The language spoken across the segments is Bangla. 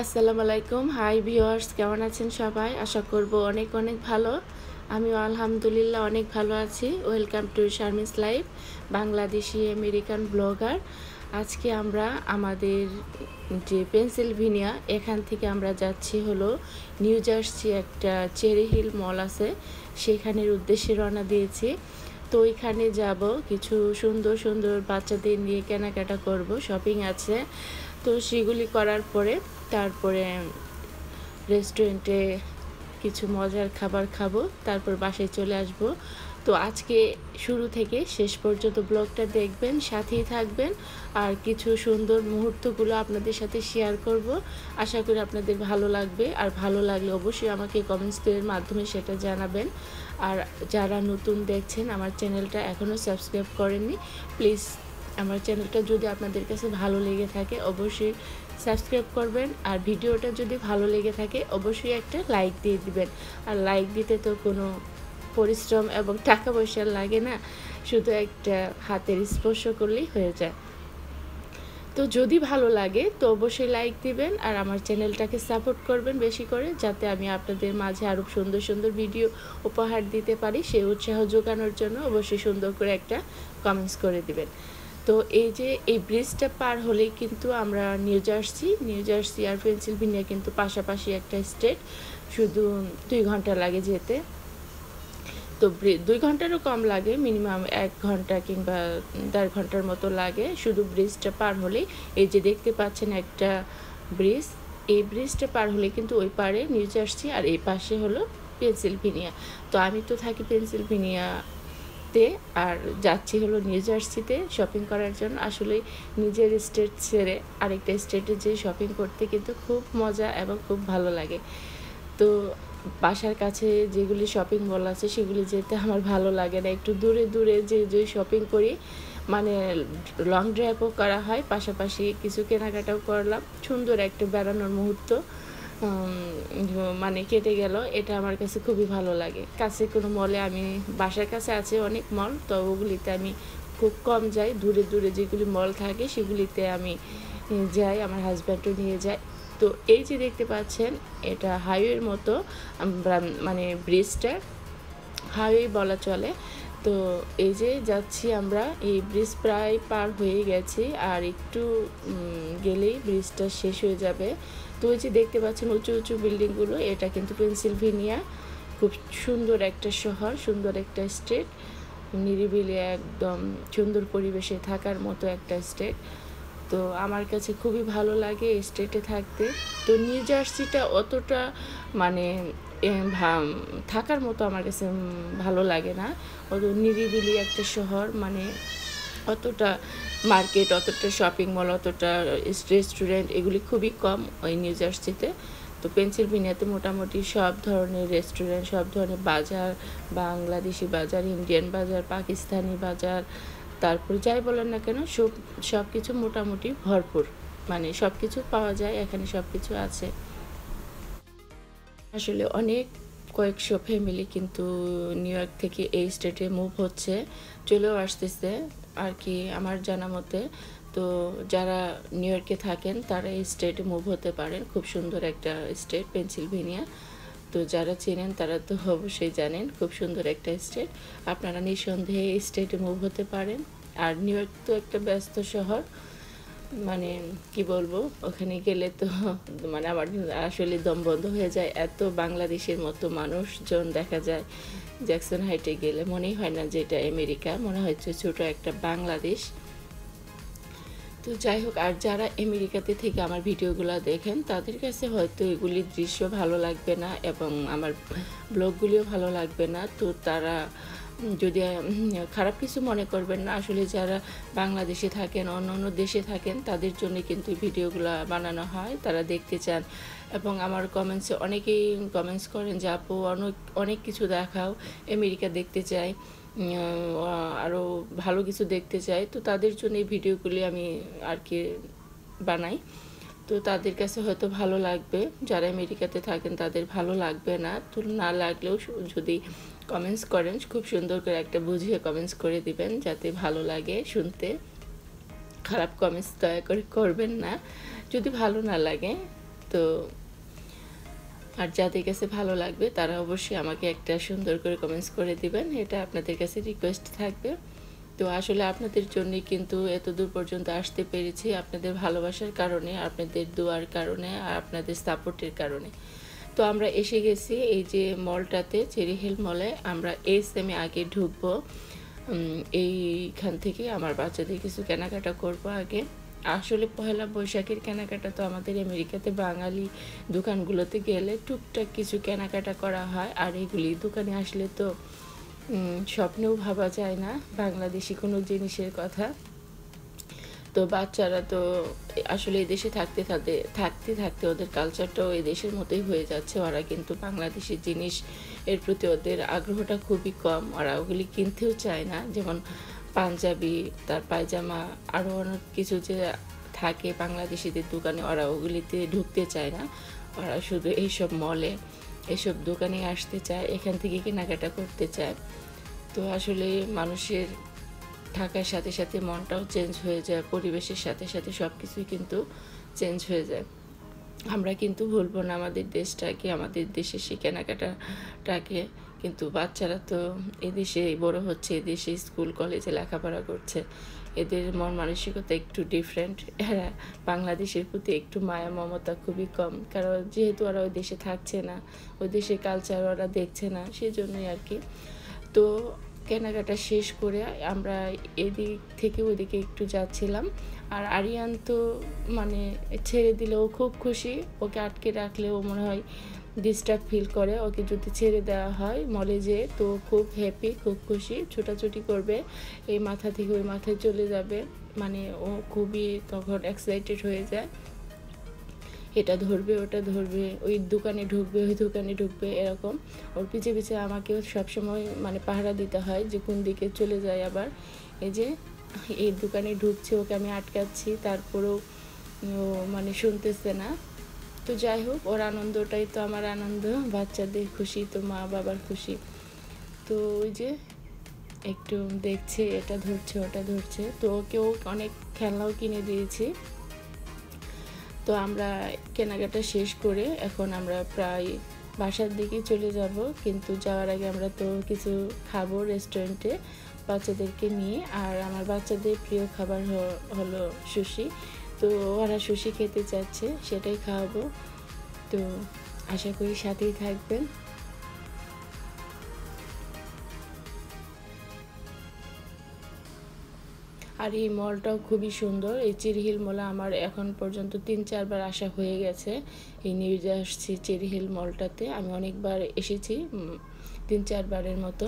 আসসালামু আলাইকুম। হাই ভিউয়ার্স কেমন আছেন সবাই? আশা করব অনেক অনেক ভালো। আমিও আলহামদুলিল্লাহ অনেক ভালো আছি। ওয়েলকাম টু শারমিস লাইফ বাংলাদেশি আমেরিকান ব্লগার আজকে আমরা আমাদের যে পেনসিলভেনিয়া এখান থেকে আমরা যাচ্ছি হলো নিউ জার্সি একটা চেরি হিল মল আছে। সেখানের উদ্দেশ্যে রওনা দিয়েছি। তো ওইখানে যাব। কিছু সুন্দর সুন্দর বাচ্চাদের নিয়ে কেনাকাটা করব। শপিং আছে। তো সেগুলি করার পরে তারপরে রেস্টুরেন্টে কিছু মজার খাবার খাব। তারপর বাসায় চলে আসব। তো আজকে শুরু থেকে শেষ পর্যন্ত ব্লগটা দেখবেন, সাথেই থাকবেন। আর কিছু সুন্দর মুহূর্তগুলো আপনাদের সাথে শেয়ার করব। আশা করি আপনাদের ভালো লাগবে। আর ভালো লাগলে অবশ্যই আমাকে কমেন্টসের মাধ্যমে সেটা জানাবেন। আর যারা নতুন দেখছেন, আমার চ্যানেলটা এখনও সাবস্ক্রাইব করেননি প্লিজ আমার চ্যানেলটা যদি আপনাদের কাছে ভালো লেগে থাকে, অবশ্যই সাবস্ক্রাইব করবেন। আর ভিডিওটা যদি ভালো লেগে থাকে, অবশ্যই একটা লাইক দিয়ে দিবেন। আর লাইক দিতে তো কোনো পরিশ্রম এবং টাকা পয়সা লাগে না, শুধু একটা হাতের স্পর্শ করলেই হয়ে যায়। তো যদি ভালো লাগে তো অবশ্যই লাইক দিবেন আর আমার চ্যানেলটাকে সাপোর্ট করবেন বেশি করে, যাতে আমি আপনাদের মাঝে আরও সুন্দর সুন্দর ভিডিও উপহার দিতে পারি সেই উৎসাহ যোগানোর জন্য অবশ্যই সুন্দর করে একটা কমেন্টস করে দিবেন। তো এই যে এই ব্রিজটা পার হলেই কিন্তু আমরা নিউ জার্সি নিউ জার্সি আর পেনসিলভেনিয়া কিন্তু পাশাপাশি একটা স্টেট শুধু দুই ঘণ্টা লাগে যেতে। তো দুই ঘন্টারও কম লাগে মিনিমাম এক ঘণ্টা কিংবা দেড় ঘণ্টার মতো লাগে। শুধু ব্রিজটা পার হলেই, এই যে দেখতে পাচ্ছেন একটা ব্রিজ এই ব্রিজটা পার হলে কিন্তু ওই পারে নিউ জার্সি আর এই পাশে হলো পেনসিলভেনিয়া তো আমি তো থাকি পেনসিলভেনিয়া তে আর যাচ্ছি হলো নিউ জার্সিতে শপিং করার জন্য। আসলে নিজের স্টেট ছেড়ে আরেকটা স্টেটে যে শপিং করতে কিন্তু খুব মজা এবং খুব ভালো লাগে। তো বাসার কাছে যেগুলি শপিং মল আছে, সেগুলি যেতে আমার ভালো লাগে না। একটু দূরে দূরে যে যে শপিং করি মানে লং ড্রাইভও করা হয়, পাশাপাশি কিছু কেনাকাটাও করলাম। সুন্দর একটা বেড়ানোর মুহূর্ত মানে কেটে গেল, এটা আমার কাছে খুবই ভালো লাগে। কাছে কোনো মলে আমি, বাসার কাছে আছে অনেক মল তো ওগুলিতে আমি খুব কম যাই। দূরে দূরে যেগুলি মল থাকে, সেগুলিতে আমি যাই, আমার হাজব্যান্ডও নিয়ে যায়। তো এই যে দেখতে পাচ্ছেন, এটা হাইওয়ের মতো মানে ব্রিজটা হাইওয়ে বলা চলে। তো এই যে যাচ্ছি আমরা, এই ব্রিজ প্রায় পার হয়ে গেছি, আর একটু গেলেই ব্রিজটা শেষ হয়ে যাবে। তো ওই যে দেখতে পাচ্ছেন উঁচু উঁচু বিল্ডিংগুলো, এটা কিন্তু পেনসিলভেনিয়া। খুব সুন্দর একটা শহর, সুন্দর একটা স্টেট। নিরিবিলি একদম সুন্দর পরিবেশে থাকার মতো একটা স্টেট। তো আমার কাছে খুবই ভালো লাগে স্টেটে থাকতে। তো নিউ জার্সিটা অতটা মানে থাকার মতো আমার কাছে ভালো লাগে না। অত নিরিবিলি একটা শহর মানে অতটা মার্কেট অতটা শপিং মল অতটা রেস্টুরেন্ট এগুলি খুবই কম ওই নিউ জার্সিতে তো পেনসিলভেনিয়াতে মোটামুটি সব ধরনের রেস্টুরেন্ট সব ধরনের বাজার, বাংলাদেশি বাজার ইন্ডিয়ান বাজার, পাকিস্তানি বাজার তারপর যাই বলেন না কেন, সব সব কিছু মোটামুটি ভরপুর। মানে সব কিছু পাওয়া যায়, এখানে সব কিছু আছে। আসলে অনেক কয়েকশো ফ্যামিলি কিন্তু নিউ ইয়র্ক থেকে এই স্টেটে মুভ হচ্ছে, চলেও আসতেছে আর কি আমার জানা মতে। তো যারা নিউ ইয়র্কে থাকেন, তারা এই স্টেটে মুভ হতে পারেন। খুব সুন্দর একটা স্টেট পেনসিলভেনিয়া তো যারা চেনেন তারা তো অবশ্যই জানেন, খুব সুন্দর একটা স্টেট আপনারা নিঃসন্দেহে স্টেটে মুভ হতে পারেন। আর নিউ ইয়র্ক তো একটা ব্যস্ত শহর। মানে কি বলব, ওখানে গেলে তো মানে আমার আসলে দম বন্ধ হয়ে যায়। এত বাংলাদেশের মতো মানুষজন দেখা যায় জ্যাকসন হাইটে গেলে। মনেই হয় না যে এটা আমেরিকা মনে হচ্ছে ছোট একটা বাংলাদেশ। তো যাই হোক, আর যারা আমেরিকাতে থেকে আমার ভিডিওগুলো দেখেন, তাদের কাছে হয়তো এগুলির দৃশ্য ভালো লাগবে না এবং আমার ব্লগগুলিও ভালো লাগবে না। তো তারা যদি খারাপ কিছু মনে করবেন না, আসলে যারা বাংলাদেশে থাকেন অন্য অন্য দেশে থাকেন, তাদের জন্য কিন্তু ভিডিওগুলো বানানো হয়, তারা দেখতে চান। এবং আমার কমেন্টসে অনেকেই কমেন্টস করেন যে, আপু, অনেক অনেক কিছু দেখাও, আমেরিকা দেখতে চাই। আরও ভালো কিছু দেখতে চাই। তো তাদের জন্য এই ভিডিওগুলি আমি আর কি বানাই। তো তাদের কাছে হয়তো ভালো লাগবে। যারা আমেরিকাতে থাকেন, তাদের ভালো লাগবে না। তো না লাগলেও যদি কমেন্টস করেন, খুব সুন্দর করে একটা বুঝিয়ে কমেন্টস করে দিবেন, যাতে ভালো লাগে শুনতে। খারাপ কমেন্টস দয়া করে করবেন না। যদি ভালো না লাগে, তো আর যাদের কাছে ভালো লাগবে, তারা অবশ্যই আমাকে একটা সুন্দর করে কমেন্টস করে দিবেন। এটা আপনাদের কাছে রিকোয়েস্ট থাকবে। তো আসলে আপনাদের জন্যই কিন্তু এত দূর পর্যন্ত আসতে পেরেছি আপনাদের ভালোবাসার কারণে, আপনাদের দোয়ার কারণে, আর আপনাদের সাপোর্টের কারণে। তো আমরা এসে গেছি এই যে মলটাতে চেরি হিল মলে আমরা এস এমে আগে ঢুকবো। এইখান থেকে আমার বাচ্চাদের কিছু কেনাকাটা করব আগে। আসলে পয়লা বৈশাখের কেনাকাটা তো আমাদের আমেরিকাতে বাঙালি দোকানগুলোতে গেলে টুকটাক কিছু কেনাকাটা করা হয়, আর এগুলি দোকানে আসলে তো স্বপ্নেও ভাবা যায় না, বাংলাদেশি কোনো জিনিসের কথা। তো বাচ্চারা তো আসলে এদেশে থাকতে থাকতে থাকতে থাকতে ওদের কালচারটাও এই দেশের মতোই হয়ে যাচ্ছে। ওরা কিন্তু বাংলাদেশি জিনিস এর প্রতি ওদের আগ্রহটা খুবই কম। ওরা ওগুলি কিনতেও চায় না। যেমন পাঞ্জাবি, তার পায়জামা আরও অনেক কিছু যে থাকে বাংলাদেশিদের দোকানে, ওরা ওগুলিতে ঢুকতে চায় না। ওরা শুধু এইসব মলে এসব দোকানে আসতে চায়, এখান থেকে কেনাকাটা করতে চায়। তো আসলে মানুষের থাকার সাথে সাথে মনটাও চেঞ্জ হয়ে যায়, পরিবেশের সাথে সাথে সব কিছুই কিন্তু চেঞ্জ হয়ে যায়। আমরা কিন্তু ভুলবো না আমাদের দেশটাকে, আমাদের দেশে সেই কেনাকাটাটাকে। কিন্তু বাচ্চারা তো এদেশে বড় হচ্ছে এদেশে স্কুল, কলেজে লেখাপড়া করছে। এদের মন মানসিকতা একটু ডিফারেন্ট এরা বাংলাদেশের প্রতি একটু মায়া, মমতা খুবই কম। কারণ যেহেতু ওরা ওই দেশে থাকছে না, ওই দেশের কালচার ওরা দেখছে না সেই জন্যই আর কি। তো কেনাকাটা শেষ করে আমরা এদিক থেকে ওদিকে একটু যাচ্ছিলাম। আর আরিয়ান তো মানে ছেড়ে দিলেও খুব খুশি। ওকে আটকে রাখলেও মনে হয় ডিস্টার্ব ফিল করে। ওকে যদি ছেড়ে দেওয়া হয় মলে যেয়ে, তো খুব হ্যাপি খুব খুশি। ছোটাছুটি করবে, এই মাথা থেকে ওই মাথায় চলে যাবে। মানে ও খুবই তখন এক্সাইটেড হয়ে যায়। এটা ধরবে, ওটা ধরবে, ওই দোকানে ঢুকবে, ওই দোকানে ঢুকবে, এরকম। ওর পিছে পিছে আমাকেও সবসময় মানে পাহারা দিতে হয় যে কোন দিকে চলে যায় আবার। এই যে, এই দোকানে ঢুকছে, ওকে আমি আটকাচ্ছি, তারপরেও মানে শুনতেছে না। তো যাই হোক, ওর আনন্দটাই তো আমার আনন্দ। বাচ্চাদের খুশি, তো মা বাবার খুশি। তো ওই যে একটু দেখছে, এটা ধরছে, ওটা ধরছে। তো ওকেও অনেক খেলনাও কিনে দিয়েছি। তো আমরা কেনাকাটা শেষ করে এখন আমরা প্রায় বাসার দিকে চলে যাব। কিন্তু যাওয়ার আগে আমরা তো কিছু খাব রেস্টুরেন্টে বাচ্চাদেরকে নিয়ে। আর আমার বাচ্চাদের প্রিয় খাবার হলো সুশি তো ওরা সুশি খেতে চাচ্ছে, সেটাই খাওয়াবো। তো আশা করি সাথেই থাকবেন। আর এই মলটাও খুবই সুন্দর। এই চেরিহিল মলে আমার এখন পর্যন্ত তিন চারবার আসা হয়ে গেছে এই নিউজে আসছি চেরিহিল মলটাতে। আমি অনেকবার এসেছি তিন চারবারের মতো।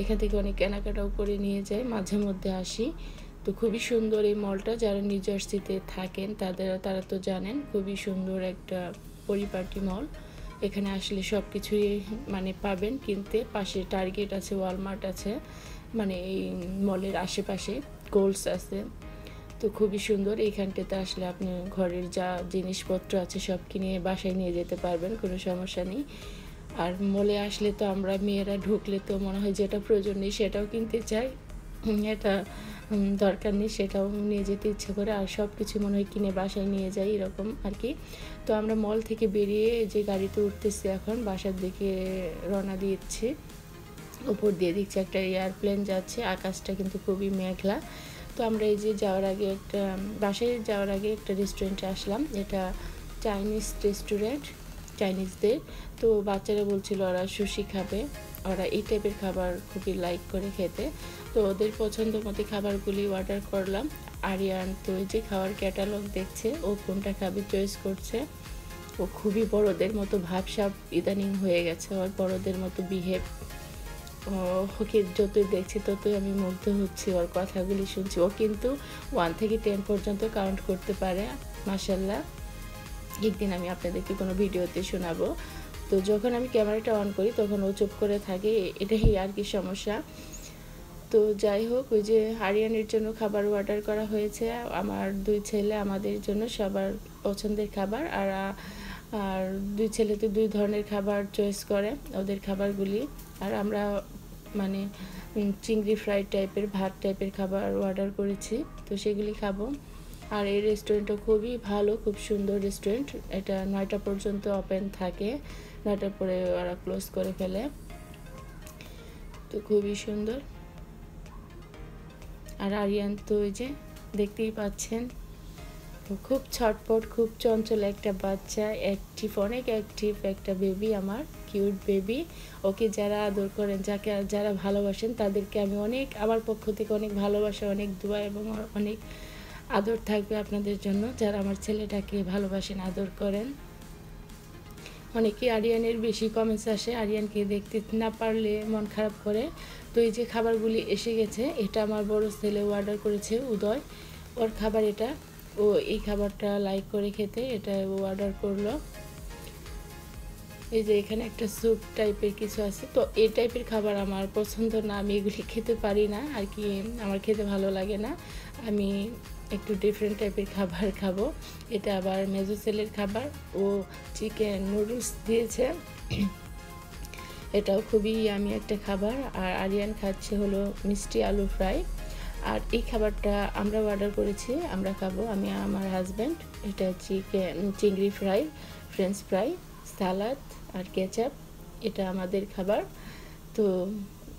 এখান থেকে অনেক কেনাকাটাও করে নিয়ে যাই, মাঝে মধ্যে আসি। তো খুবই সুন্দর এই মলটা যারা নিউ জার্সিতে থাকেন তাদের তারা তো জানেন, খুবই সুন্দর একটা পরিপাটি মল। এখানে আসলে সব কিছুই মানে পাবেন কিনতে। পাশে টার্গেট আছে ওয়ালমার্ট আছে মানে এই মলের আশেপাশে গোলস আছে। তো খুবই সুন্দর, এইখানটাতে আসলে আপনি ঘরের যা জিনিসপত্র আছে সব কিনে বাসায় নিয়ে যেতে পারবেন, কোনো সমস্যা নেই। আর মলে আসলে তো আমরা মেয়েরা ঢুকলে তো মনে হয় যেটা প্রয়োজন নেই সেটাও কিনতে চাই। এটা দরকার নেই, সেটাও নিয়ে যেতে ইচ্ছে করে, আর সব কিছু মনে হয় কিনে বাসায় নিয়ে যাই এরকম আর কি। তো আমরা মল থেকে বেরিয়ে যে গাড়িতে উঠতেছি এখন, বাসার দিকে রওনা দিয়েছি উপর দিয়ে দেখছি একটা এয়ারপ্লেন যাচ্ছে, আকাশটা কিন্তু খুবই মেঘলা। তো আমরা এই যে যাওয়ার আগে একটা, বাসায় যাওয়ার আগে একটা রেস্টুরেন্টে আসলাম, এটা চাইনিজ রেস্টুরেন্ট চাইনিজদের তো বাচ্চারা বলছিল ওরা সুশি খাবে, ওরা এই টাইপের খাবার খুবই লাইক করে খেতে। তো ওদের পছন্দ মতো খাবারগুলি অর্ডার করলাম। আরিয়ান, তো যে খাওয়ার ক্যাটালগ দেখছে, ও কোনটা খাবে চয়েস করছে। ও খুবই বড়দের মতো ভাবসাব ইদানিং হয়ে গেছে, ওর বড়দের মতো বিহেভ ওকে যতই দেখছি ততই আমি মুগ্ধ হচ্ছি, ওর কথাগুলি শুনছি। ও কিন্তু ওয়ান থেকে টেন পর্যন্ত কাউন্ট করতে পারে মাসাল্লাহ একদিন আমি আপনাদেরকে কোনো ভিডিওতে শোনাবো। তো যখন আমি ক্যামেরাটা অন করি, তখন ও চুপ করে থাকে, এটাই আর কি সমস্যা। তো যাই হোক, ওই যে হারিয়ানের জন্য খাবার অর্ডার করা হয়েছে। আমার দুই ছেলে, আমাদের জন্য সবার পছন্দের খাবার। আর আর দুই ছেলেতে দুই ধরনের খাবার চয়েস করে ওদের খাবারগুলি। আর আমরা মানে চিংড়ি ফ্রাই টাইপের ভাত টাইপের খাবার অর্ডার করেছি, তো সেগুলি খাব। আর এই রেস্টুরেন্টটা খুবই ভালো, খুব সুন্দর রেস্টুরেন্ট এটা নয়টা পর্যন্ত ওপেন থাকে, নয়টার পরে ওরা ক্লোজ করে ফেলে। তো খুবই সুন্দর। আর আরিয়ান তো ওই যে দেখতেই পাচ্ছেন। তো খুব ছটপট, খুব চঞ্চল একটা বাচ্চা অ্যাক্টিভ অনেক অ্যাক্টিভ একটা বেবি আমার কিউট বেবি ওকে যারা আদর করেন, যাকে যারা ভালোবাসেন, তাদেরকে আমি অনেক, আমার পক্ষ থেকে অনেক ভালোবাসা, অনেক দোয়া এবং অনেক আদর থাকবে আপনাদের জন্য। যারা আমার ছেলেটাকে ভালোবাসেন, আদর করেন। অনেকে আরিয়ানের বেশি কমেন্টস আসে, আরিয়ানকে দেখতে না পারলে মন খারাপ করে। তো এই যে খাবারগুলি এসে গেছে, এটা আমার বড় ছেলে অর্ডার করেছে, উদয়। ওর খাবার এটা। ও এই খাবারটা লাইক করে খেতে, এটা ও অর্ডার করল। এই যে এখানে একটা স্যুপ টাইপের কিছু আছে। তো এই টাইপের খাবার আমার পছন্দ না, আমি এগুলি খেতে পারি না, আর কি আমার খেতে ভালো লাগে না। আমি একটু ডিফারেন্ট টাইপের খাবার খাব। এটা আবার মেজো সেলের খাবার। ও চিকেন নুডলস দিয়েছে। এটাও খুবই আমি একটা খাবার। আর আরিয়ান খাচ্ছে হলো মিষ্টি আলু ফ্রাই। আর এই খাবারটা আমরা অর্ডার করেছি, আমরা খাব, আমি আমার হাজব্যান্ড এটা চিকেন চিংড়ি ফ্রাই ফ্রেঞ্চ ফ্রাই সালাদ আর কেচাপ এটা আমাদের খাবার। তো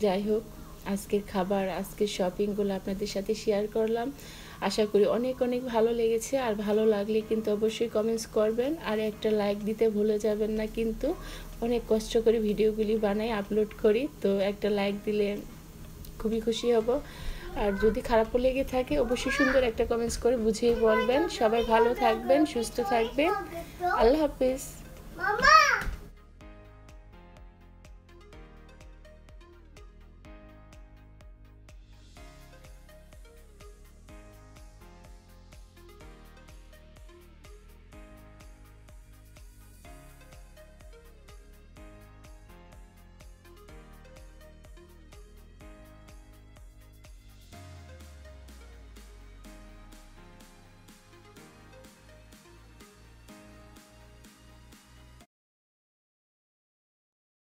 যাই হোক, আজকের খাবার, আজকের শপিংগুলো আপনাদের সাথে শেয়ার করলাম। আশা করি অনেক অনেক ভালো লেগেছে আর ভালো লাগলে কিন্তু অবশ্যই কমেন্টস করবেন আর একটা লাইক দিতে ভুলে যাবেন না কিন্তু অনেক কষ্ট করে ভিডিওগুলি বানাই আপলোড করি। তো একটা লাইক দিলে খুবই খুশি হব। আর যদি খারাপও লেগে থাকে অবশ্যই সুন্দর একটা কমেন্টস করে বুঝিয়ে বলবেন। সবাই ভালো থাকবেন, সুস্থ থাকবেন। আল্লাহ হাফিজ।